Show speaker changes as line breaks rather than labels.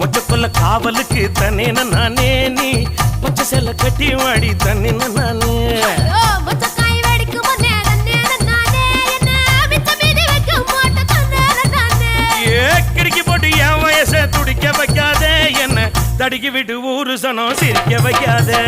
மொச்சக்குள்ள காவலுக்கு தன்னேன நானே நீ. பச்சை செல்ல கட்டி வாடி தன்னேன நானே துடிக்க என்ன தடுக்கி விட்டு ஊரு சனம் சிரிக்க வைக்காதே.